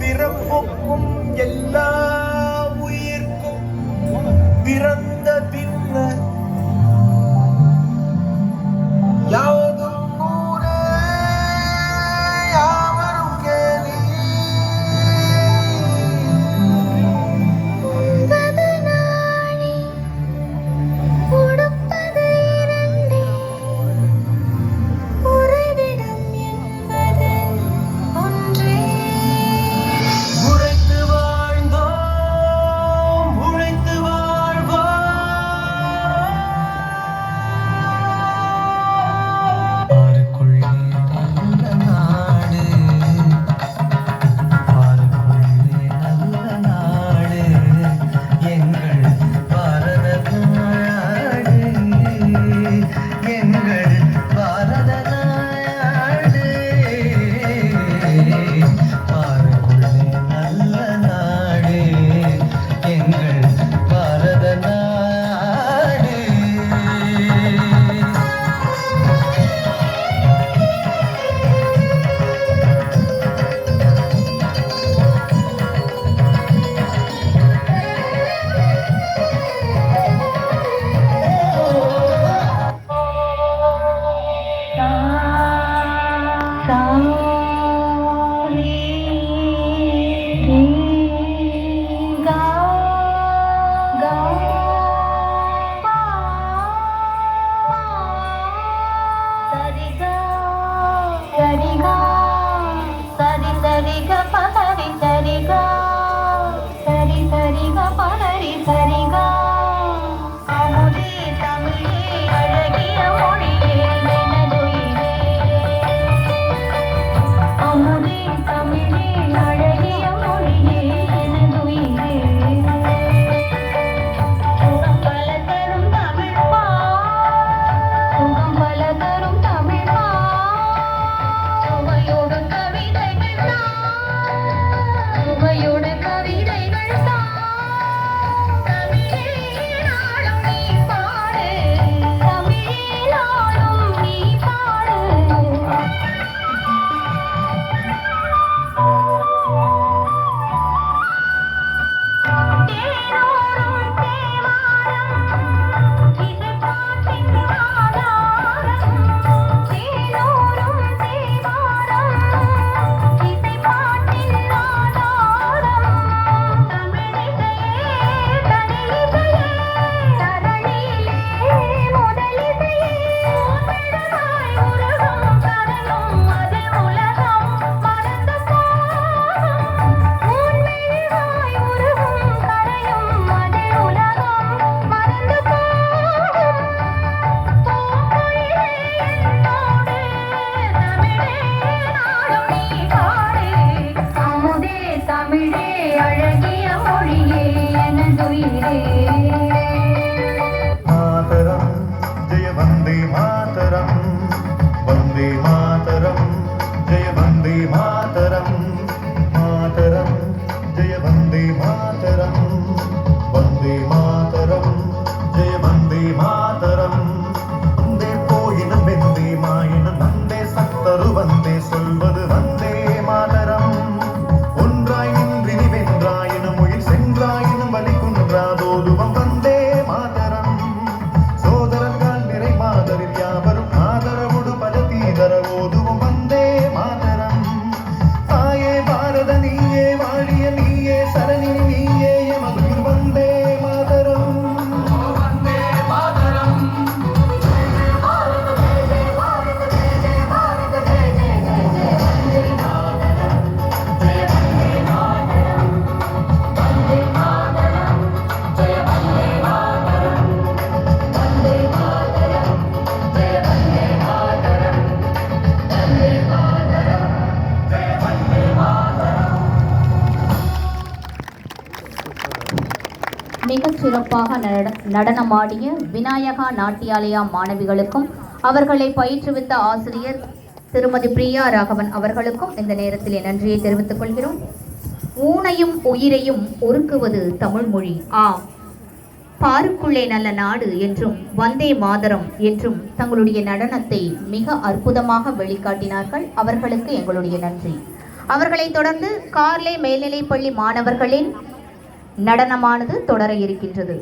பிறப்புக்கும் எல்லா மிக சிறப்பாக நடனமாடிய விநாயகா நாட்டியாலயா மாணவிகளுக்கும் அவர்களை பயிற்றுவித்த ஆசிரியர் திருமதி பிரியா ராகவன் அவர்களுக்கும் இந்த நேரத்தில் நன்றியை தெரிவித்துக் கொள்கிறோம். ஊனையும் உயிரையும் ஒருக்குவது தமிழ்மொழி ஆம். பாருக்குள்ளே நல்ல நாடு என்றும் வந்தே மாதரம் என்றும் தங்களுடைய நடனத்தை மிக அற்புதமாக வெளிக்காட்டினார்கள். அவர்களுக்கு எங்களுடைய நன்றி. அவர்களைத் தொடர்ந்து கார்லே மேல்நிலைப்பள்ளி மாணவர்களின் நடனமானது தொடர இருக்கின்றது.